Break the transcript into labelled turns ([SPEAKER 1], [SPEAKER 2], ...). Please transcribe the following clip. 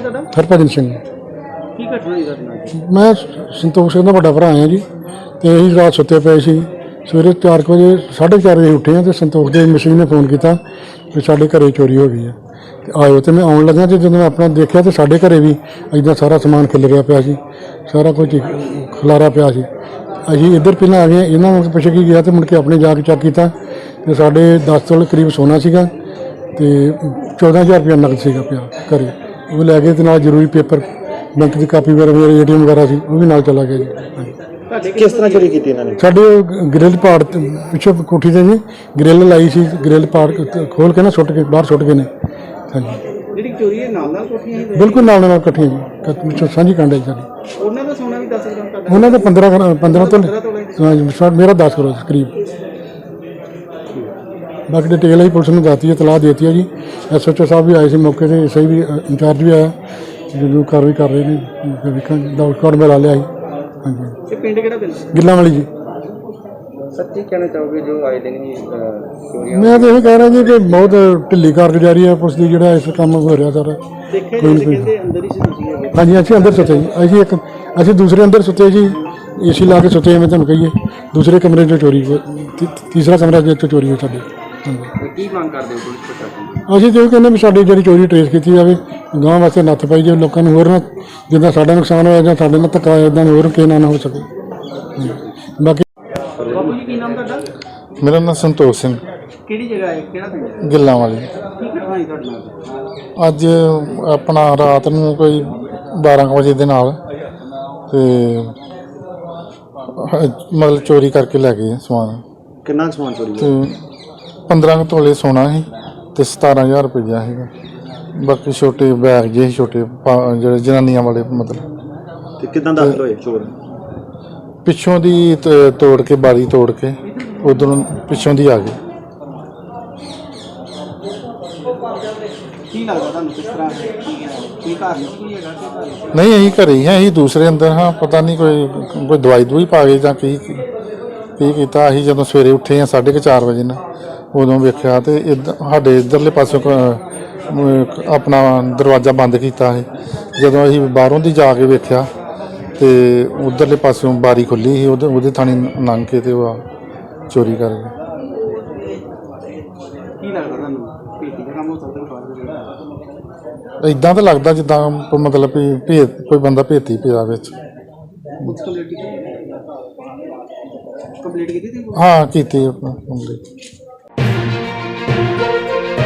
[SPEAKER 1] ਹਰਭਜਨ ਸਿੰਘ।
[SPEAKER 2] ਕੀ ਘਟਨਾ ਹੋਈ ਤੁਹਾਡੇ ਨਾਲ
[SPEAKER 1] ਮੈਂ ਸੰਤੋਖ ਸਿੰਘ ਦਾ ਵੱਡਾ ਭਰਾ ਹਾਂ ਜੀ ਤੇ ਅਸੀਂ ਰਾਤ ਸੁੱਤੇ ਪਏ ਸੀ। ਸਵੇਰੇ 4 ਵਜੇ 4:30 ਵਜੇ ਉੱਠੇ ਹਾਂ ਤੇ ਸੰਤੋਖ ਦੇ ਮਸ਼ੀਨ ਨੇ ਫੋਨ ਕੀਤਾ ਕਿ ਸਾਡੇ ਘਰੇ ਚੋਰੀ ਹੋ ਗਈ ਹੈ। ਤੇ ਆਇਓ ਤੇ ਮੈਂ ਆਉਣ ਲੱਗਾ ਤੇ ਜਦੋਂ ਮੈਂ ਆਪਣਾ ਦੇਖਿਆ ਤੇ ਸਾਡੇ ਘਰੇ ਵੀ ਇਦਾਂ ਸਾਰਾ ਸਮਾਨ ਖਿਲ ਰਿਹਾ ਪਿਆ ਸੀ। ਸਾਰਾ ਕੁਝ ਖਲਾਰਾ ਪਿਆ ਸੀ। ਅਸੀਂ ਇੱਧਰ ਪਹਿਲਾਂ ਆ ਗਏ ਇਹਨਾਂ ਨੂੰ ਪੁੱਛ ਕੇ ਗਿਆ ਤੇ ਮੁੜ ਕੇ ਆਪਣੇ ਜਾ ਕੇ ਚੈੱਕ ਕੀਤਾ ਤੇ ਸਾਡੇ 10 ਤੋਲੇ ਕਰੀਬ ਸੋਨਾ ਸੀਗਾ ਤੇ 14000 ਰੁਪਇਆ ਨਕਦ ਸੀਗਾ ਪਿਆ ਘਰੇ। ਉਹ ਲੈ ਗਏ ਤੇ ਨਾਲ ਜ਼ਰੂਰੀ ਪੇਪਰ ਬੈਂਕ ਦੀ ਕਾਪੀ ਵਗੈਰਾ ਮੇਰੇ ਏਟੀਐਮ ਵਗੈਰਾ ਸੀ ਉਹ ਵੀ ਨਾਲ ਚਲਾ ਗਿਆ ਜੀ। ਹਾਂਜੀ।
[SPEAKER 3] ਕਿਸ ਤਰ੍ਹਾਂ ਚੋਰੀ ਕੀਤੀ ਇਹਨਾਂ ਨੇ?
[SPEAKER 1] ਸਾਡੇ ਗ੍ਰਿਲ ਪਾੜ ਤੇ ਪਿੱਛੇ ਕੋਠੀ ਤੇ ਜੀ ਗ੍ਰਿਲ ਲਾਈ ਸੀ ਗ੍ਰਿਲ ਪਾੜ ਕੇ ਖੋਲ ਕੇ ਨਾ ਸੁੱਟ ਕੇ ਬਾਹਰ ਸੁੱਟ ਗਏ ਨੇ। ਹਾਂਜੀ।
[SPEAKER 2] ਜਿਹੜੀ ਚੋਰੀ ਹੈ ਨਾਲ ਨਾਲ ਕੋਠੀਆਂ ਹੀ
[SPEAKER 1] ਬਿਲਕੁਲ ਨਾਲ ਨਾਲ ਇਕੱਠੀਆਂ ਜੀ ਕ- ਵਿੱਚੋਂ ਸਾਂਝੀ ਕਾਂਡੇ ਸਾਡੀ।
[SPEAKER 2] ਉਹਨਾਂ ਦਾ ਸੋਨਾ ਵੀ ਦੱਸ ਸਕਦਾ ਤੁਹਾਡਾ।
[SPEAKER 1] ਉਹਨਾਂ ਦੇ 15 ਗ੍ਰਾ- 15 ਤੋਂ
[SPEAKER 2] 15 ਤੋਲੇ।
[SPEAKER 1] ਹਾਂਜੀ ਸ਼ਾਇਦ ਮੇਰਾ 10 ਕਰੋੜ ਕਰੀਬ। ਬਾਕੀ ਡਿਟੇਲ ਹੀ ਪੁਲਿਸ ਨੂੰ ਦੱਸਤੀ ਹੈ ਤਲਾਹ ਦੇਤੀ ਹੈ ਜੀ। ਐਸਐਚਓ ਸਾਹਿਬ ਵੀ ਆਏ ਸੀ ਮੌਕੇ ਤੇ ਸਹੀ ਵੀ ਇੰਚਾਰਜ ਵੀ ਆਇਆ। ਜਦੋਂ ਕਾਰਵਾਈ ਕਰ ਰਹੇ ਨੇ ਫਿਰ ਵੇਖਾਂਗੇ। ਡਾਕਟਰ ਮਿਲਾ ਲਿਆ ਜੀ। ਹਾਂਜੀ।
[SPEAKER 2] ਇਹ ਪਿੰਡ ਕਿਹੜਾ ਪਿੰਡ?
[SPEAKER 1] ਗਿੱਲਾਂ ਵਾਲੀ ਜੀ।
[SPEAKER 2] ਸੱਚੀ ਕਹਿਣਾ ਚਾਹੋਗੇ ਜੋ ਆਏ ਦਿਨ ਹੀ ਚੋਰੀਆਂ
[SPEAKER 1] ਮੈਂ ਤਾਂ ਇਹ ਕਹਿ ਰਿਹਾ ਜੀ ਕਿ ਬਹੁਤ ਢਿੱਲੀ ਕਾਰਗੁਜ਼ਾਰੀ ਹੈ ਪੁਲਿਸ ਦੀ ਜਿਹੜਾ ਇਸ ਕੰਮ ਹੋ ਰਿਹਾ ਸਾਰਾ।
[SPEAKER 2] ਦੇਖੇ ਜਾਂਦੇ ਕਹਿੰਦੇ ਅੰਦਰ ਹੀ ਸੀ ਤੁਸੀਂ
[SPEAKER 1] ਹਾਂਜੀ ਅਸੀਂ ਅੰਦਰ ਸੁੱਤੇ ਜੀ। ਅਸੀਂ ਇੱਕ ਅਸੀਂ ਦੂਸਰੇ ਅੰਦਰ ਸੁੱਤੇ ਜੀ। ਏਸੀ ਲਾ ਕੇ ਸੁੱਤੇ ਐਵੇਂ ਤੁਹਾਨੂੰ ਕਹੀਏ। ਦੂਸਰੇ ਕਮਰੇ 'ਚੋਂ ਚੋਰੀ ਤੀਸਰਾ ਕਮਰਾ 'ਚੋਂ ਚੋਰੀ ਹੋਈ ਸਾਡੇ।
[SPEAKER 2] ਕੀ ਮੰਗ ਕਰਦੇ ਹੋ ਪੁਲਿਸ ਪ੍ਰਸ਼ਾਸਨ
[SPEAKER 1] ਅਸੀਂ ਜੋ ਕਹਿੰਦੇ ਵੀ ਸਾਡੀ ਜਿਹੜੀ ਚੋਰੀ ਟਰੇਸ ਕੀਤੀ ਜਾਵੇ ਗਾਂ ਵਾਸਤੇ ਨੱਥ ਪਾਈ ਜਾਵੇ ਲੋਕਾਂ ਨੂੰ ਹੋਰ ਨਾ ਜਿੱਦਾਂ ਸਾਡਾ ਨੁਕਸਾਨ ਹੋਇਆ ਜਾਂ ਸਾਡੇ ਨਾਲ ਧੱਕਾ ਹੋਇਆ ਇਦਾਂ ਹੋਰ ਕਿਸੇ ਨਾਲ ਨਾ ਹੋ ਸਕੇ। ਬਾਕੀ
[SPEAKER 2] ਬਾਬੂ ਜੀ ਕੀ ਨਾਮ ਤੁਹਾਡਾ?
[SPEAKER 4] ਮੇਰਾ ਨਾਮ ਸੰਤੋਖ ਸਿੰਘ।
[SPEAKER 2] ਕਿਹੜੀ ਜਗ੍ਹਾ ਹੈ? ਕਿਹੜਾ ਪਿੰਡ ਹੈ?
[SPEAKER 4] ਗਿੱਲਾਂ ਵਾਲੀ।
[SPEAKER 2] ਕੀ ਘਟਨਾ ਹੋਈ ਤੁਹਾਡੇ ਨਾਲ?
[SPEAKER 4] ਅੱਜ ਆਪਣਾ ਰਾਤ ਨੂੰ ਕੋਈ 12 ਕੁ ਵਜੇ ਦੇ ਨਾਲ ਤੇ ਹ- ਮਤਲਬ ਚੋਰੀ ਕਰਕੇ ਲੈ ਗਏ ਸਮਾਨ।
[SPEAKER 3] ਕਿੰਨਾ ਕੁ ਸਮਾਨ ਚੋਰੀ
[SPEAKER 4] ਤੇ
[SPEAKER 3] ਹੋਇਆ
[SPEAKER 4] 15 ਕੁ ਤੋਲੇ ਸੋਨਾ ਸੀ ਤੇ 17000 ਰੁਪਇਆ ਸੀਗਾ। ਬਾਕੀ ਛੋਟੇ ਬੈਗ ਜਿਹੇ ਛੋਟੇ ਪਾ- ਜਿਹੜੇ ਜਨਾਨੀਆਂ ਵਾਲੇ ਮਤਲਬ।
[SPEAKER 3] ਤੇ ਕਿਦਾਂ ਦਾਖਲ ਹੋਏ ਚੋਰ?
[SPEAKER 4] ਪਿੱਛੋਂ ਦੀ ਤ- ਤੋੜ ਕੇ ਬਾਰੀ ਤੋੜ ਕੇ ਉਧਰੋਂ ਪਿੱਛੋਂ ਦੀ ਆ ਗਏ।
[SPEAKER 2] ਕੀ ਲੱਗਦਾ ਤੁਹਾਨੂੰ ਕਿਸ ਤਰ੍ਹਾਂ? ਕੀ ਹੈ? ਕੀ ਨਹੀਂ ਹੈਗਾ? ਕਿ
[SPEAKER 4] ਅਸੀਂ ਘਰੇ ਹੀ ਹਾਂ ਅਸੀਂ ਦੂਸਰੇ ਅੰਦਰ ਹਾਂ ਪਤਾ ਨਹੀਂ ਕੋਈ ਕੋਈ ਦਵਾਈ ਦੂਈ ਪਾ ਗਏ ਜਾਂ ਕੀ ਕੀ ਕੀਤਾ। ਅਸੀਂ ਜਦੋਂ ਸਵੇਰੇ ਉੱਠੇ ਹਾਂ 4:30 ਵਜੇ ਨਾ ਉਦੋਂ ਵੇਖਿਆ ਤੇ ਇੱਧ- ਸਾਡੇ ਇਧਰਲੇ ਪਾਸੋਂ ਕ- ਆਪਣਾ ਦਰਵਾਜ਼ਾ ਬੰਦ ਕੀਤਾ ਸੀ। ਜਦੋਂ ਅਸੀਂ ਬਾਹਰੋਂ ਦੀ ਜਾ ਕੇ ਵੇਖਿਆ ਤੇ ਉਧਰਲੇ ਪਾਸੋਂ ਬਾਰੀ ਖੁੱਲੀ ਸੀ ਉਹਦੇ ਉਹਦੇ ਥਾਣੀ ਲੰਘ ਕੇ ਤੇ ਉਹ ਚੋਰੀ ਕਰ ਗਏ।
[SPEAKER 2] ਕੀ ਲੱਗਦਾ ਤੁਹਾਨੂੰ? ਪੀਤੀ ਦਾ ਕੰਮ ਹੋ ਸਕਦਾ ਬਾਹਰ ਦੇ
[SPEAKER 4] ਇਦਾਂ ਤਾਂ ਲੱਗਦਾ ਜਿੱਦਾਂ ਕੋਈ ਮਤਲਬ ਵੀ ਭੇਤ ਕੋਈ ਬੰਦਾ ਭੇਤੀ ਪਿਆ ਵਿੱਚ।
[SPEAKER 2] ਕੰਪਲੀਟ ਕੀਤੀ ਕੰਪਲੀਟ ਕੀਤੀ? ਤੇ
[SPEAKER 4] ਹਾਂ ਕੀਤੀ ਆਪਣਾ Música